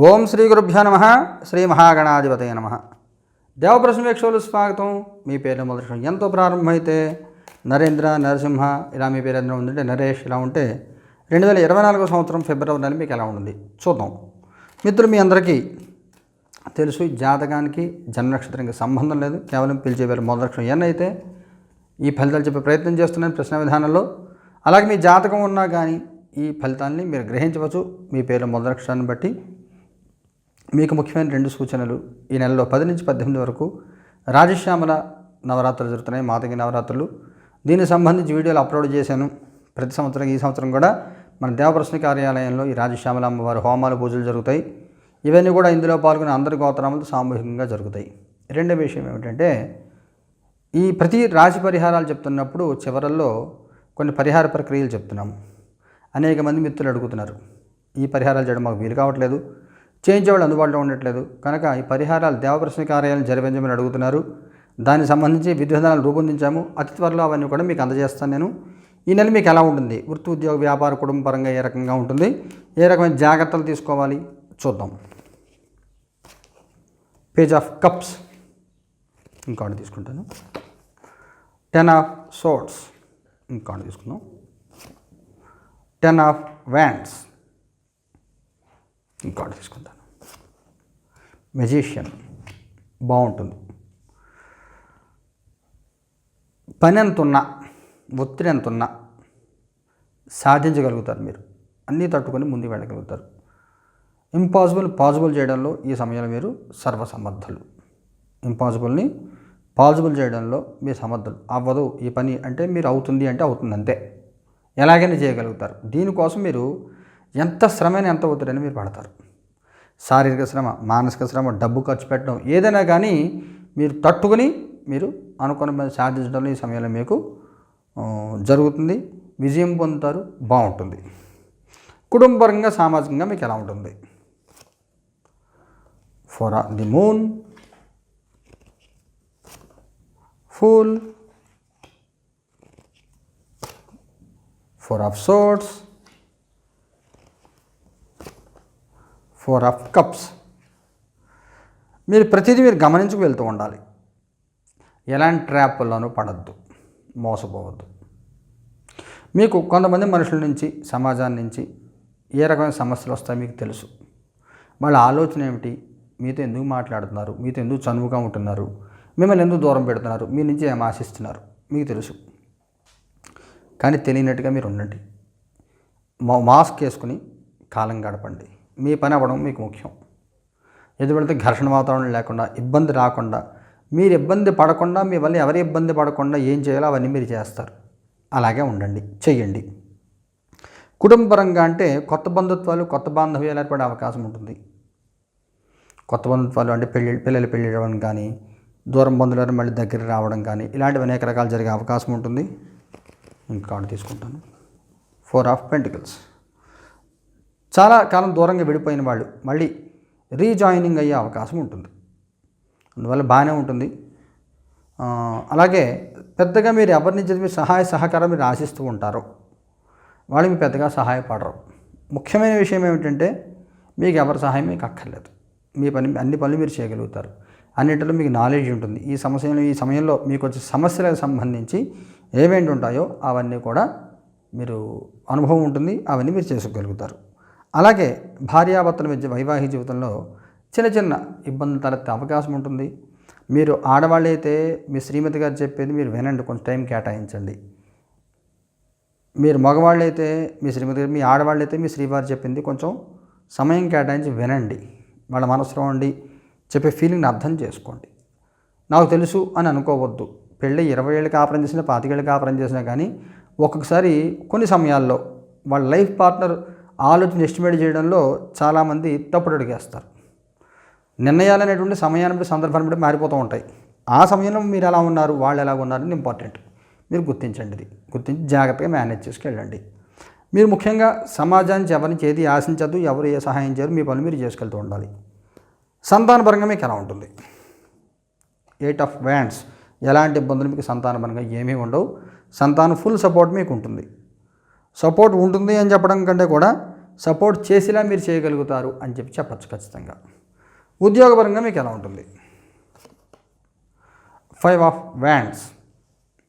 ఓం శ్రీ గురుభ్యో నమ. శ్రీ మహాగణాధిపతయ నమ. దేవప్రశ్న స్వాగతం. మీ పేరు మొదటి ఎంతో ప్రారంభమైతే నరేంద్ర నరసింహ ఇలా మీ పేరు ఏదైనా ఉందంటే నరేష్ ఇలా ఉంటే రెండు వేల ఇరవై నాలుగో సంవత్సరం ఫిబ్రవరి నెల మీకు ఎలా ఉంటుంది? చూద్దాం. మిత్రులు మీ అందరికీ తెలుసు ఈ జాతకానికి జన్మనక్షత్రానికి సంబంధం లేదు. కేవలం పిలిచే పేరు మొదటి అక్షరం ఎన్ అయితే ఈ ఫలితాలు చెప్పే ప్రయత్నం చేస్తున్నాను ప్రశ్న విధానంలో. అలాగే మీ జాతకం ఉన్నా కానీ ఈ ఫలితాన్ని మీరు గ్రహించవచ్చు. మీ పేరు మొదటి బట్టి మీకు ముఖ్యమైన రెండు సూచనలు. ఈ నెలలో పది నుంచి పద్దెనిమిది వరకు రాజశ్యామల నవరాత్రులు జరుగుతున్నాయి మాతంగి నవరాత్రులు. దీనికి సంబంధించి వీడియోలు అప్లోడ్ చేశాను. ప్రతి సంవత్సరం ఈ సంవత్సరం కూడా మన దేవప్రశ్న కార్యాలయంలో ఈ రాజశ్యామల అమ్మవారి హోమాలు పూజలు జరుగుతాయి. ఇవన్నీ కూడా ఇందులో పాల్గొనే అందరి గోత్రములు సామూహికంగా జరుగుతాయి. రెండో విషయం ఏమిటంటే ఈ ప్రతి రాశి పరిహారాలు చెప్తున్నప్పుడు చివరల్లో కొన్ని పరిహార ప్రక్రియలు చెప్తున్నాము. అనేక మంది మిత్రులు అడుగుతున్నారు ఈ పరిహారాలు చేయడం మాకు వీలు కావట్లేదు. చేయించేవాళ్ళు అందుబాటులో ఉండట్లేదు. కనుక ఈ పరిహారాలు దేవప్రశ్న కార్యాలను జరిపించమని అడుగుతున్నారు. దానికి సంబంధించి విధి విధానాలు రూపొందించాము. అతి త్వరలో అవన్నీ కూడా మీకు అందజేస్తాను నేను. ఈ నెల మీకు ఎలా ఉంటుంది? వృత్తి ఉద్యోగ వ్యాపార కుటుంబ పరంగా ఏ రకంగా ఉంటుంది? ఏ రకమైన జాగ్రత్తలు తీసుకోవాలి? చూద్దాం. Page of cups. ఇంకోటి తీసుకుంటాను. Ten of swords. ఇంకోటి తీసుకుందాం. Ten of wands. ఇంకోటి తీసుకుంటాను. మెజీషియన్ బాగుంటుంది. పని ఎంత ఉన్నా ఒత్తిడి ఎంత ఉన్నా సాధించగలుగుతారు మీరు. అన్నీ తట్టుకొని ముందుకు వెళ్ళగలుగుతారు. ఇంపాసిబుల్ పాసిబుల్ చేయడంలో ఈ సమయంలో మీరు సర్వసమర్థులు. ఇంపాసిబుల్ని పాసిబుల్ చేయడంలో మీ సమర్థులు. అవ్వదు ఈ పని అంటే మీరు అవుతుంది అంటే అవుతుంది అంతే. ఎలాగైనా చేయగలుగుతారు. దీనికోసం మీరు ఎంత శ్రమైన ఎంత ఒత్తిడని మీరు పడతారు. శారీరక శ్రమ మానసిక శ్రమ డబ్బు ఖర్చు పెట్టడం ఏదైనా కానీ మీరు తట్టుకొని మీరు అనుకున్న సాధించడంలో ఈ సమయంలో మీకు జరుగుతుంది. విజయం పొందుతారు. బాగుంటుంది. కుటుంబపరంగా సామాజికంగా మీకు ఎలా ఉంటుంది? For the moon full four of swords four of cups. మీరు ప్రతిదీ మీరు గమనించుకు వెళ్తూ ఉండాలి. ఎలాంటి ట్రాప్ల్లోనూ పడద్దు. మోసపోవద్దు. మీకు కొంతమంది మనుషుల నుంచి సమాజం నుంచి ఏ రకమైన సమస్యలు వస్తాయో మీకు తెలుసు. వాళ్ళ ఆలోచన ఏమిటి? మీతో ఎందుకు మాట్లాడుతున్నారు? మీతో ఎందుకు చనువుగా ఉంటున్నారు? మిమ్మల్ని ఎందుకు దూరం పెడుతున్నారు? మీ నుంచి ఏం ఆశిస్తున్నారు? మీకు తెలుసు. కానీ తెలియనట్టుగా మీరు ఉండండి. మా మాస్క్ వేసుకుని కాలం గడపండి. మీ పని అవ్వడం మీకు ముఖ్యం. ఎదుపడితే ఘర్షణ వాతావరణం లేకుండా ఇబ్బంది రాకుండా మీరు ఇబ్బంది పడకుండా మీ వల్ల ఎవరి ఇబ్బంది పడకుండా ఏం చేయాలో అవన్నీ మీరు చేస్తారు. అలాగే ఉండండి చెయ్యండి. కుటుంబపరంగా అంటే కొత్త బంధుత్వాలు కొత్త బాంధవ్యాలు ఏర్పడే అవకాశం ఉంటుంది. కొత్త బంధుత్వాలు అంటే పెళ్ళి పిల్లలు పెళ్ళి అవ్వడం కానీ దూరం బంధువులు మళ్ళీ దగ్గర రావడం కానీ ఇలాంటివి అనేక రకాలు జరిగే అవకాశం ఉంటుంది. ఇంకా కార్డు తీసుకుంటాను. Four of pentacles. చాలా కాలం దూరంగా విడిపోయిన వాళ్ళు మళ్ళీ రీజాయినింగ్ అయ్యే అవకాశం ఉంటుంది. అందువల్ల బాగానే ఉంటుంది. అలాగే పెద్దగా మీరు ఎవరి నుంచి మీ సహాయ సహకారం మీరు ఆశిస్తూ ఉంటారో వాళ్ళు మీకు పెద్దగా సహాయపడరు. ముఖ్యమైన విషయం ఏమిటంటే మీకు ఎవరి సహాయం మీకు అక్కర్లేదు. మీ పని అన్ని పనులు మీరు చేయగలుగుతారు. అన్నింటిలో మీకు నాలెడ్జ్ ఉంటుంది. ఈ సమస్యలో ఈ సమయంలో మీకు వచ్చే సమస్యలకు సంబంధించి ఏమేంటి ఉంటాయో అవన్నీ కూడా మీరు అనుభవం ఉంటుంది. అవన్నీ మీరు చేసుకోగలుగుతారు. అలాగే భార్యాభర్తల మధ్య వైవాహిక జీవితంలో చిన్న చిన్న ఇబ్బందులు తలెత్తే అవకాశం ఉంటుంది. మీరు ఆడవాళ్ళైతే మీ శ్రీమతి గారు చెప్పేది మీరు వినండి కొంచెం టైం కేటాయించండి. మీరు మగవాళ్ళైతే మీ శ్రీమతి గారు మీ ఆడవాళ్ళైతే మీ శ్రీవారు చెప్పింది కొంచెం సమయం కేటాయించి వినండి. వాళ్ళ మనసులో ఉండి చెప్పే ఫీలింగ్ని అర్థం చేసుకోండి. నాకు తెలుసు అని అనుకోవద్దు. పెళ్ళి ఇరవై ఏళ్ళు కాపురం చేసినా పాతికేళ్ళు కాపురం చేసినా కానీ ఒక్కొక్కసారి కొన్ని సమయాల్లో వాళ్ళ లైఫ్ పార్ట్నర్ ఆలోచన ఎస్టిమేట్ చేయడంలో చాలామంది తప్పుడు అడిగేస్తారు నిర్ణయాలు అనేటువంటి సమయాన్ని బట్టి సందర్భాన్ని బట్టి మారిపోతూ ఉంటాయి. ఆ సమయంలో మీరు ఎలా ఉన్నారు వాళ్ళు ఎలా ఉన్నారని ఇంపార్టెంట్. మీరు గుర్తించండి ఇది. గుర్తించి జాగ్రత్తగా మేనేజ్ చేసుకెళ్ళండి మీరు ముఖ్యంగా సమాజానికి ఎవరిని నుంచి ఏది ఆశించద్దు ఎవరు ఏ సహాయం చేయరు మీ పనులు మీరు చేసుకెళ్తూ ఉండాలి. సంతానపరంగా మీకు ఎలా ఉంటుంది? ఎయిట్ ఆఫ్ వ్యాండ్స్ ఎలాంటి ఇబ్బందులు మీకు సంతానపరంగా ఏమీ ఉండవు. సంతానం ఫుల్ సపోర్ట్ మీకు ఉంటుంది. సపోర్ట్ ఉంటుంది అని చెప్పడం కంటే కూడా సపోర్ట్ చేసేలా మీరు చేయగలుగుతారు అని చెప్పి చెప్పచ్చు ఖచ్చితంగా. ఉద్యోగపరంగా మీకు ఎలా ఉంటుంది? ఫైవ్ ఆఫ్ వ్యాండ్స్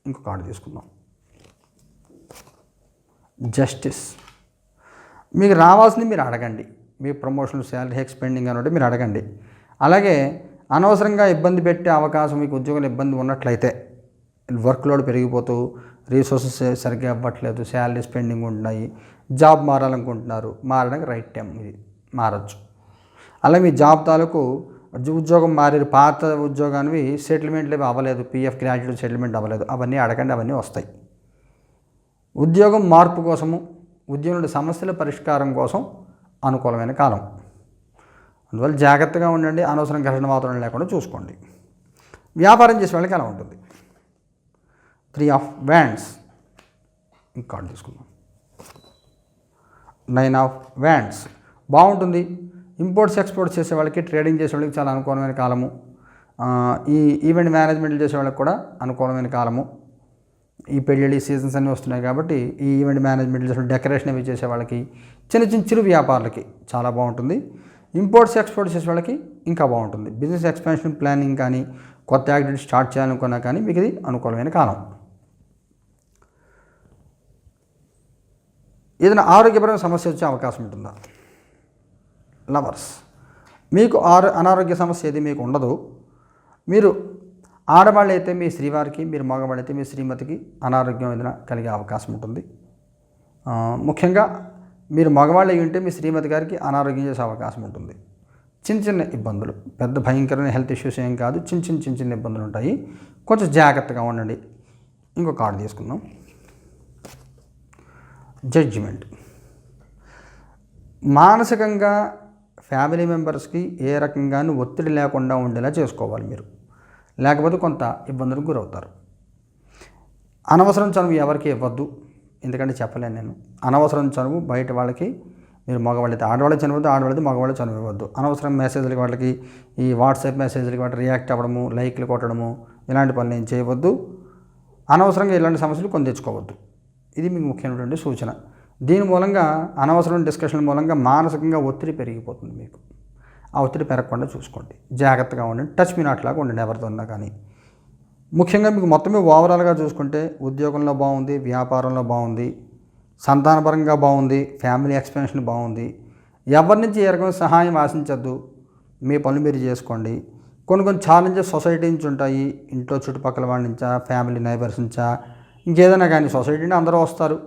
ఇంకో కార్డు తీసుకుందాం. జస్టిస్ మీకు రావాల్సింది మీరు అడగండి. మీ ప్రమోషన్ శాలరీ ఎక్స్పెండింగ్ అని మీరు అడగండి. అలాగే అనవసరంగా ఇబ్బంది పెట్టే అవకాశం మీకు ఉద్యోగంలో ఇబ్బంది ఉన్నట్లయితే వర్క్ లోడ్ పెరిగిపోతూ రీసోర్సెస్ సరిగ్గా ఇవ్వట్లేదు శాలరీ స్పెండింగ్ ఉంటున్నాయి జాబ్ మారాలనుకుంటున్నారు మారడానికి రైట్ టైం ఇది మారచ్చు. అలా మీ జాబ్ తాలూకు ఉద్యోగం మారి పాత ఉద్యోగానివి సెటిల్మెంట్లు అవ్వలేదు పిఎఫ్ గ్రాడ్యుయేట్ సెటిల్మెంట్ అవ్వలేదు అవన్నీ అడగండి అవన్నీ వస్తాయి. ఉద్యోగం మార్పు కోసము ఉద్యోగుల సమస్యల పరిష్కారం కోసం అనుకూలమైన కాలం. అందువల్ల జాగ్రత్తగా ఉండండి అనవసరం ఘర్షణ వాతావరణం లేకుండా చూసుకోండి. వ్యాపారం చేసే వాళ్ళకి ఎలా ఉంటుంది. Three of wands. ఇంక కార్డు తీసుకుందాం. Nine of wands. బాగుంటుంది. ఇంపోర్ట్స్ ఎక్స్పోర్ట్స్ చేసే వాళ్ళకి ట్రేడింగ్ చేసే వాళ్ళకి చాలా అనుకూలమైన కాలము. ఈ ఈవెంట్ మేనేజ్మెంట్ చేసే వాళ్ళకి కూడా అనుకూలమైన కాలము. ఈ పెళ్ళిళ్ళు సీజన్స్ అన్నీ వస్తున్నాయి కాబట్టి ఈ ఈవెంట్ మేనేజ్మెంట్ చేసే డెకరేషన్ అవి చేసే వాళ్ళకి చిన్న చిన్న చిరు వ్యాపారులకి చాలా బాగుంటుంది. ఇంపోర్ట్స్ ఎక్స్పోర్ట్స్ చేసే వాళ్ళకి ఇంకా బాగుంటుంది. బిజినెస్ ఎక్స్పాన్షన్ ప్లానింగ్ కానీ కొత్త యాక్టివిటీ స్టార్ట్ చేయాలనుకున్నా కానీ మీకు ఇది అనుకూలమైన కాలం. ఏదైనా ఆరోగ్యపరమైన సమస్య వచ్చే అవకాశం ఉంటుందా? లవర్స్ మీకు ఆరో అనారోగ్య సమస్య ఏది మీకు ఉండదు. మీరు ఆడవాళ్ళు అయితే మీ శ్రీవారికి మీరు మగవాళ్ళు అయితే మీ శ్రీమతికి అనారోగ్యం ఏదైనా కలిగే అవకాశం ఉంటుంది. ముఖ్యంగా మీరు మగవాళ్ళు అయి ఉంటే మీ శ్రీమతి గారికి అనారోగ్యం చేసే అవకాశం ఉంటుంది. చిన్న చిన్న ఇబ్బందులు పెద్ద భయంకరమైన హెల్త్ ఇష్యూస్ ఏం కాదు. చిన్న చిన్న చిన్న చిన్న ఇబ్బందులు ఉంటాయి. కొంచెం జాగ్రత్తగా ఉండండి. ఇంకో కార్డు తీసుకుందాం. జడ్జిమెంట్. మానసికంగా ఫ్యామిలీ మెంబర్స్కి ఏ రకంగానూ ఒత్తిడి లేకుండా ఉండేలా చేసుకోవాలి మీరు. లేకపోతే కొంత ఇబ్బందులకు గురవుతారు. అనవసరం చనువు ఎవరికి ఇవ్వద్దు. ఎందుకంటే చెప్పలేను నేను. అనవసరం చనువు బయట వాళ్ళకి మీరు మగవాళ్ళైతే ఆడవాళ్ళకి చనిపోతే ఆడవాళ్ళైతే మగవాళ్ళు చనువు ఇవ్వద్దు. అనవసరం మెసేజ్లకి వాళ్ళకి ఈ వాట్సాప్ మెసేజ్లకి వాటి రియాక్ట్ అవ్వడము లైక్లు కొట్టడము ఇలాంటి పనులు ఏం చేయవద్దు. అనవసరంగా ఇలాంటి సమస్యలు కొని తెచ్చుకోవద్దు. ఇది మీకు ముఖ్యమైనటువంటి సూచన. దీని మూలంగా అనవసరమైన డిస్కషన్ మూలంగా మానసికంగా ఒత్తిడి పెరిగిపోతుంది మీకు. ఆ ఒత్తిడి పెరగకుండా చూసుకోండి. జాగ్రత్తగా ఉండండి. టచ్ మీ నాట్ ఉండండి ఎవరితో ఉన్నా కానీ. ముఖ్యంగా మీకు మొత్తం ఓవరాల్గా చూసుకుంటే ఉద్యోగంలో బాగుంది వ్యాపారంలో బాగుంది సంతానపరంగా బాగుంది ఫ్యామిలీ ఎక్స్పెన్షన్ బాగుంది. ఎవరి నుంచి ఏ రకమైన సహాయం ఆశించద్దు. మీ పనులు మీరు చేసుకోండి. కొన్ని కొన్ని ఛాలెంజెస్ సొసైటీ నుంచి ఉంటాయి. ఇంట్లో చుట్టుపక్కల వాళ్ళ నుంచా ఫ్యామిలీ నైబర్స్ నుంచా ఇంకేదైనా కానీ సొసైటీ అందరూ వస్తారు.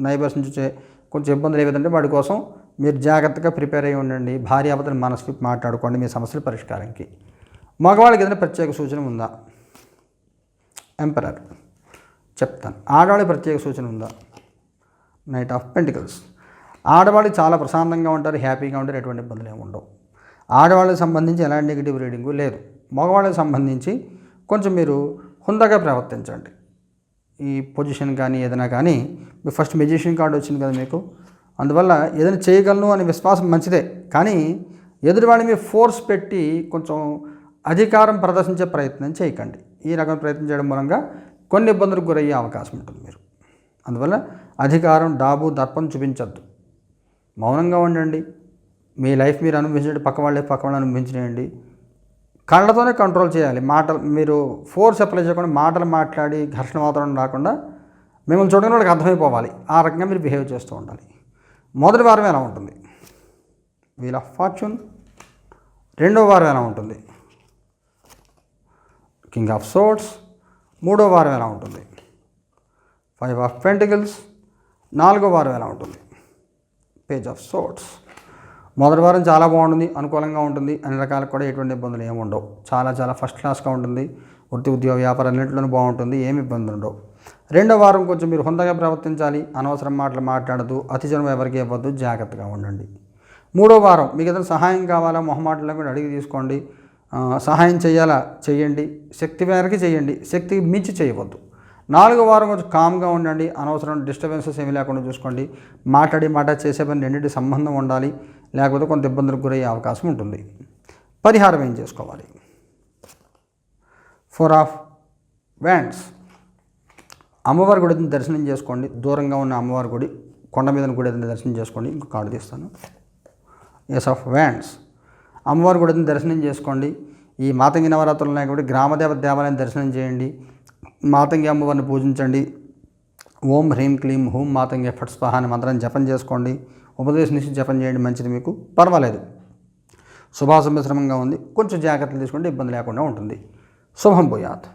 నైబర్స్ నుంచి కొంచెం ఇబ్బందులు ఏదంటే వాటి కోసం మీరు జాగ్రత్తగా ప్రిపేర్ అయ్యి ఉండండి. భార్యాభర్తలు మనసు మాట్లాడుకోండి మీ సమస్యల పరిష్కారానికి. మగవాళ్ళకి ఏదైనా ప్రత్యేక సూచన ఉందా? ఎంపరర్ చెప్తాను. ఆడవాళ్ళకి ప్రత్యేక సూచన ఉందా? నైట్ ఆఫ్ పెంటికల్స్ ఆడవాళ్ళు చాలా ప్రశాంతంగా ఉంటారు హ్యాపీగా ఉంటారు ఎటువంటి ఇబ్బందులు ఏమి ఉండవు. ఆడవాళ్ళకి సంబంధించి ఎలాంటి నెగిటివ్ రీడింగు లేదు. మగవాళ్ళకి సంబంధించి కొంచెం మీరు హుందాగా ప్రవర్తించండి. ఈ పొజిషన్ కానీ ఏదైనా కానీ మీ ఫస్ట్ మెజిషియన్ కార్డు వచ్చింది కదా మీకు. అందువల్ల ఏదైనా చేయగలను అనే విశ్వాసం మంచిదే. కానీ ఎదుటి మీ ఫోర్స్ పెట్టి కొంచెం అధికారం ప్రదర్శించే ప్రయత్నం చేయకండి. ఈ రకమైన ప్రయత్నం చేయడం మూలంగా కొన్ని ఇబ్బందులకు గురయ్యే అవకాశం ఉంటుంది మీరు. అందువల్ల అధికారం డాబు దర్పం చూపించద్దు. మౌనంగా ఉండండి. మీ లైఫ్ మీరు అనుభవించండి పక్క వాళ్ళే పక్క వాళ్ళు అనుభవించండి కళ్ళతోనే కంట్రోల్ చేయాలి. మాటలు మీరు ఫోర్స్ అప్లై చేయకుండా మాటలు మాట్లాడి ఘర్షణ వాతావరణం రాకుండా మిమ్మల్ని చూడగానే వాళ్ళకి అర్థమైపోవాలి. ఆ రకంగా మీరు బిహేవ్ చేస్తూ ఉండాలి. మొదటి వారం ఎలా ఉంటుంది? వీల్ ఆఫ్ ఫార్చ్యూన్ రెండో వారం ఎలా ఉంటుంది? కింగ్ ఆఫ్ సోట్స్ మూడో వారం ఎలా ఉంటుంది? ఫైవ్ ఆఫ్ పెంటికల్స్ నాలుగో వారం ఎలా ఉంటుంది? పేజ్ ఆఫ్ సోర్ట్స్ మొదటి వారం చాలా బాగుంటుంది అనుకూలంగా ఉంటుంది. అన్ని రకాలకు కూడా ఎటువంటి ఇబ్బందులు ఏమి ఉండవు. చాలా చాలా ఫస్ట్ క్లాస్గా ఉంటుంది. వృత్తి ఉద్యోగ వ్యాపారం అన్నింటిలోనూ బాగుంటుంది. ఏమి ఇబ్బందులు ఉండవు. రెండో వారం కొంచెం మీరు హుందగా ప్రవర్తించాలి. అనవసరం మాటలు మాట్లాడదు. అతిజనం ఎవరికి ఇవ్వద్దు. జాగ్రత్తగా ఉండండి. మూడో వారం మీకు ఏదైనా సహాయం కావాలా? మొహమాటలో కూడా అడిగి తీసుకోండి. సహాయం చేయాలా? చేయండి. శక్తి మేరకు చేయండి. శక్తికి మించి చేయవద్దు. నాలుగో వారం కొంచెం కామ్గా ఉండండి. అనవసరం డిస్టర్బెన్సెస్ ఏమీ లేకుండా చూసుకోండి. మాట్లాడి మాట చేసే పని రెండింటి సంబంధం ఉండాలి. లేకపోతే కొంత ఇబ్బందులకు గురయ్యే అవకాశం ఉంటుంది. పరిహారం ఏం చేసుకోవాలి? ఫోర్ ఆఫ్ వ్యాండ్స్ అమ్మవారి గుడిని దర్శనం చేసుకోండి. దూరంగా ఉన్న అమ్మవారి గుడి కొండ మీద గుడి ఏదైనా దర్శనం చేసుకోండి. ఇంకొక కార్డు తీస్తాను. ఎస్ ఆఫ్ వ్యాండ్స్ అమ్మవారి గుడిని దర్శనం చేసుకోండి. ఈ మాతంగి నవరాత్రులు ఉన్నాయి కాబట్టి గ్రామదేవ దేవాలయం దర్శనం చేయండి. మాతంగి అమ్మవారిని పూజించండి. ఓం హ్రీం క్లీం హూం మాతంగి ఫట్ స్వాహ అనే మంత్రాన్ని జపం చేసుకోండి. ఉపదేశం నుంచి జపం చేయండి మంచిది మీకు. పర్వాలేదు. శుభాశుభశ్రమంగా ఉంది. కొంచెం జాగ్రత్తలు తీసుకుంటే ఇబ్బంది లేకుండా ఉంటుంది. శుభం పోయాత్